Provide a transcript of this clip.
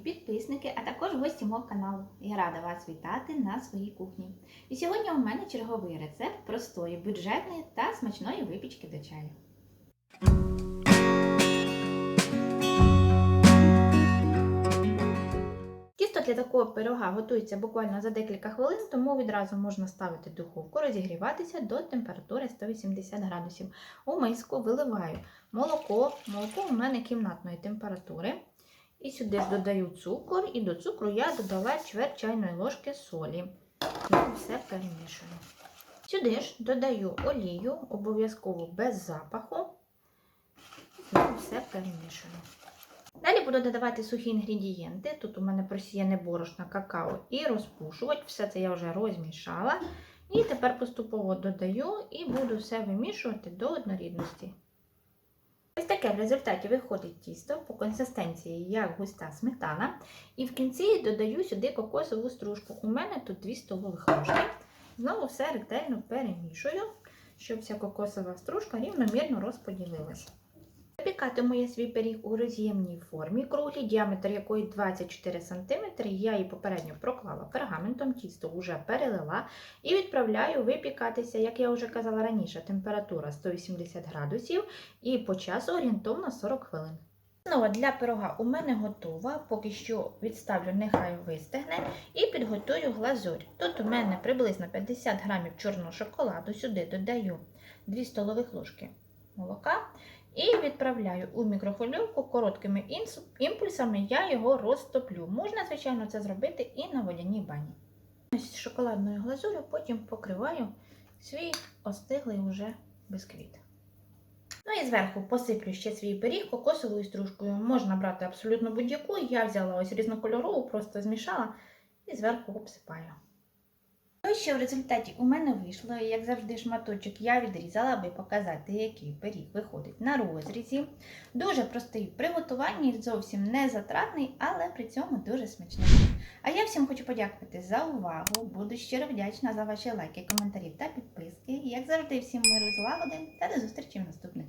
підписники, а також гості мого каналу. Я рада вас вітати на своїй кухні. І сьогодні у мене черговий рецепт простої, бюджетної та смачної випічки до чаю. Тісто для такого пирога готується буквально за декілька хвилин, тому відразу можна ставити духовку, розігріватися до температури 180 градусів. У миску виливаю молоко. Молоко у мене кімнатної температури. І сюди ж додаю цукор, і до цукру я додала чверть чайної ложки солі. І все перемішую. Сюди ж додаю олію, обов'язково без запаху. І все перемішую. Далі буду додавати сухі інгредієнти. Тут у мене просіяне борошно, какао і розпушувач. Все це я вже розмішала. І тепер поступово додаю і буду все вимішувати до однорідності. Ось таке в результаті виходить тісто по консистенції як густа сметана. І в кінці додаю сюди кокосову стружку. У мене тут 2 столових ложки. Знову все ретельно перемішую, щоб вся кокосова стружка рівномірно розподілилася. Запікатиму я свій пиріг у роз'ємній формі круглій, діаметр якої 24 см. Я її попередньо проклала пергаментом, тісто вже перелила і відправляю випікатися, як я вже казала раніше, температура 180 градусів і по часу орієнтовно 40 хвилин. Основа для пирога у мене готова, поки що відставлю, нехай вистигне, і підготую глазурь. Тут у мене приблизно 50 грамів чорного шоколаду, сюди додаю 2 столових ложки молока. І відправляю у мікрохвильовку короткими імпульсами, я його розтоплю. Можна, звичайно, це зробити і на водяній бані. Ось шоколадною глазурю потім покриваю свій остиглий уже бисквіт. Ну і зверху посиплю ще свій пиріг кокосовою стружкою. Можна брати абсолютно будь-яку. Я взяла ось різнокольорову, просто змішала і зверху обсипаю. Що в результаті у мене вийшло, як завжди, шматочок я відрізала, аби показати, який пиріг виходить на розрізі. Дуже простий в приготуванні, зовсім не затратний, але при цьому дуже смачний. А я всім хочу подякувати за увагу. Буду щиро вдячна за ваші лайки, коментарі та підписки. Як завжди, всім миру злагоди та до зустрічі в наступних.